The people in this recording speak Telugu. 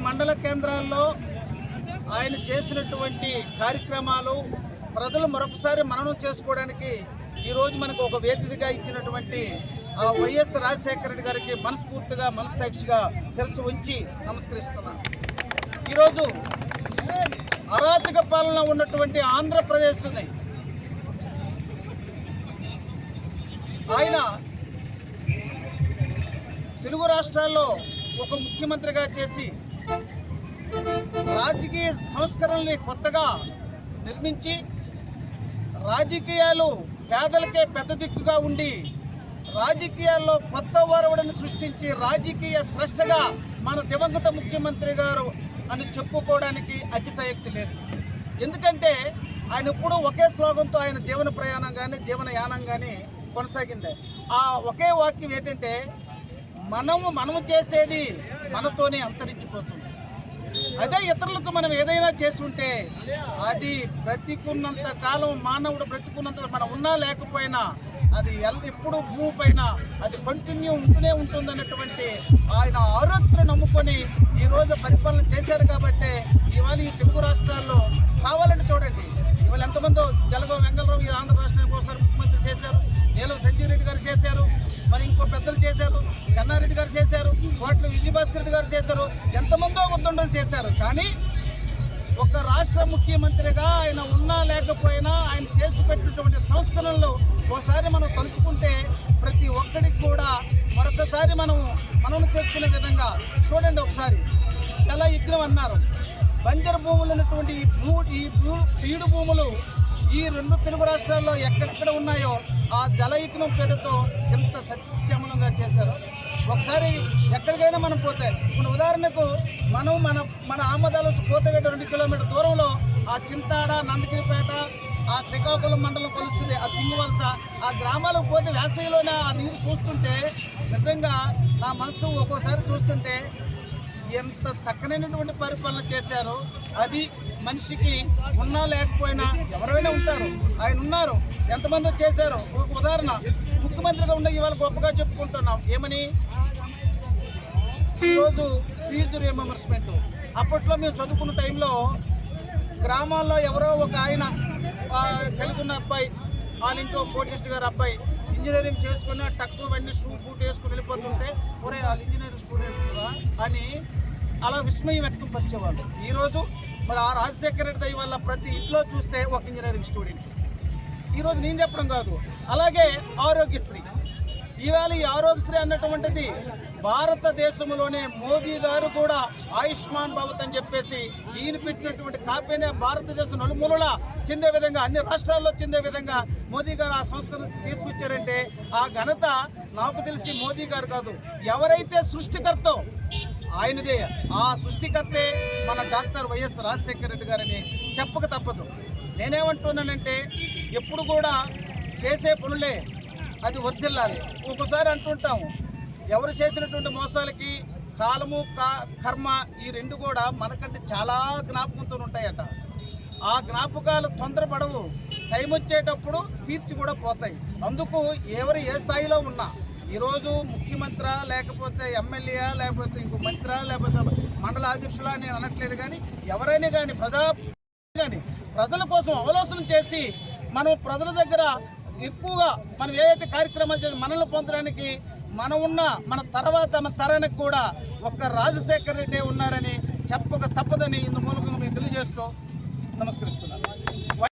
మండల కేంద్రాల్లో ఆయన చేసినటువంటి కార్యక్రమాలు ప్రజలు మరొకసారి మననం చేసుకోవడానికి ఈరోజు మనకు ఒక వేదికగా ఇచ్చినటువంటి ఆ వైఎస్ రాజశేఖర రెడ్డి గారికి మనస్ఫూర్తిగా మనస్సాక్షిగా శిరస్సు ఉంచి నమస్కరిస్తున్నాను ఈరోజు అరాచక పాలన ఉన్నటువంటి ఆంధ్రప్రదేశ్ ఉంది ఆయన తెలుగు రాష్ట్రాల్లో ఒక ముఖ్యమంత్రిగా చేసి రాజకీయ సంస్కరణల్ని కొత్తగా నిర్మించి రాజకీయాలు పేదలకే పెద్ద దిక్కుగా ఉండి రాజకీయాల్లో కొత్త వరవడిని సృష్టించి రాజకీయ స్రష్టగా మన దివంగత ముఖ్యమంత్రి గారు అని చెప్పుకోవడానికి అతిశయక్తి లేదు. ఎందుకంటే ఆయన ఎప్పుడూ ఒకే శ్లోకంతో ఆయన జీవన ప్రయాణం కానీ జీవన యానం కానీ కొనసాగింది. ఆ ఒకే వాక్యం ఏంటంటే మనము మనము చేసేది మనతోనే అంతరించిపోతుంది. అదే ఇతరులకు మనం ఏదైనా చేస్తుంటే అది బ్రతికున్నంత కాలం మానవుడు బ్రతికున్నంత మనం ఉన్నా లేకపోయినా అది ఎల్ ఎప్పుడు భూమి పైన అది కంటిన్యూ ఉంటూనే ఉంటుంది అన్నటువంటి ఆయన ఆరోగ్యం నమ్ముకొని ఈరోజు పరిపాలన చేశారు కాబట్టి ఇవాళ ఈ తెలుగు రాష్ట్రాల్లో కావాలంటే చూడండి. ఇవాళ ఎంతమందో జలగో వెంగళరావు ఈ ఆంధ్ర రాష్ట్రం మరి చేశారు చెన్నారెడ్డి గారు చేశారు వాటిలో విజయభాస్కర్ రెడ్డి గారు చేశారు ఎంతమందో ఉద్దండలు చేశారు. కానీ ఒక రాష్ట్ర ముఖ్యమంత్రిగా ఆయన ఉన్నా లేకపోయినా ఆయన చేసి పెట్టినటువంటి సంస్కరణలు ఒకసారి మనం తలుచుకుంటే ప్రతి ఒక్కడికి కూడా మరొకసారి మనం మనం చేసుకునే విధంగా చూడండి ఒకసారి. జల యజ్ఞం అన్నారు. బంజర భూములు ఉన్నటువంటి ఈ భూ ఈ భూ పీడు భూములు ఈ రెండు తెలుగు రాష్ట్రాల్లో ఎక్కడెక్కడ ఉన్నాయో ఆ జలయుగ్నం పేరుతో ఎంత సస్యశ్యామలంగా చేశారు. ఒకసారి ఎక్కడికైనా మనం పోతే ఇప్పుడు ఉదాహరణకు మనం మన మన ఆమదాల కోతవేట రెండు కిలోమీటర్ దూరంలో ఆ చింతాడ నందగిరిపేట ఆ శ్రీకాకుళం మండలం కలుస్తుంది ఆ సింగువలస ఆ గ్రామాలకు పోతే వేసవిలోనే ఆ నీరు చూస్తుంటే నిజంగా నా మనసు ఒక్కోసారి చూస్తుంటే ఎంత చక్కనైనటువంటి పరిపాలన చేశారో. అది మనిషికి ఉన్నా లేకపోయినా ఎవరైనా ఉంటారు. ఆయన ఉన్నారు. ఎంతమంది చేశారు. ఒక ఉదాహరణ. ముఖ్యమంత్రిగా ఉండే ఇవాళ గొప్పగా చెప్పుకుంటున్నాం. ఏమని? ఈరోజు ఫీజు రియంబర్స్మెంట్ అప్పట్లో మేము చదువుకున్న టైంలో గ్రామాల్లో ఎవరో ఒక ఆయన ఆ, అబ్బాయి వాళ్ళ ఇంట్లో కోటిస్ట్ గారు అబ్బాయి ఇంజనీరింగ్ చేసుకుని తక్కువ వెండి షూ బూట్ వేసుకుని వెళ్ళిపోతుంటే ఒరే వాళ్ళు ఇంజనీరింగ్ స్టూడెంట్ అని అలా విస్మయం వ్యక్తం పరిచేవాళ్ళు. ఈరోజు మరి ఆ రాజశేఖర రెడ్డి దయ వల్ల ప్రతి ఇంట్లో చూస్తే ఒక ఇంజనీరింగ్ స్టూడెంట్ ఈరోజు నేను చెప్పడం కాదు అలాగే ఆరోగ్యశ్రీ. ఈవేళ ఈ ఆరోగ్యశ్రీ అన్నటువంటిది భారతదేశంలోనే మోదీ గారు కూడా ఆయుష్మాన్ భవత్ అని చెప్పేసి ఈయన పెట్టినటువంటి కాపీనే భారతదేశం నలుమూలలా చెందే విధంగా అన్ని రాష్ట్రాల్లో చెందే విధంగా మోదీ గారు ఆ సంస్కరణ తీసుకొచ్చారంటే ఆ ఘనత నాకు తెలిసి మోదీ గారు కాదు. ఎవరైతే సృష్టికర్తో ఆయనదే. ఆ సృష్టికర్తే మన డాక్టర్ వైఎస్ రాజశేఖర రెడ్డి గారని చెప్పక తప్పదు. నేనేమంటున్నానంటే ఎప్పుడు కూడా చేసే పనులే అది వర్దిల్లాలి ఒక్కోసారి అంటుంటాము ఎవరు చేసినటువంటి మోసాలకి కాలము కా కర్మ ఈ రెండు కూడా మనకంటే చాలా జ్ఞాపకంతో ఉంటాయట. ఆ జ్ఞాపకాలు తొందరపడవు. టైం వచ్చేటప్పుడు తీర్చి కూడా పోతాయి. అందుకు ఎవరు ఏ స్థాయిలో ఉన్నా ఈరోజు ముఖ్యమంత్రి లేకపోతే ఎమ్మెల్యే లేకపోతే ఇంకో మంత్రి లేకపోతే మండల అధ్యక్షులా నేను అనట్లేదు కానీ ఎవరైనా కానీ ప్రజా కానీ ప్రజల కోసం అవలోచన చేసి మనం ప్రజల దగ్గర ఎక్కువగా మనం ఏదైతే కార్యక్రమాలు చేసి మనల్ని పొందడానికి మనం ఉన్న మన తర్వాత మన తరానికి కూడా ఒక్క రాజశేఖర్ రెడ్డి ఉన్నారని చెప్పక తప్పదని ఇందు మూలంగా మీకు తెలియజేస్తూ నమస్కరిస్తున్నాను.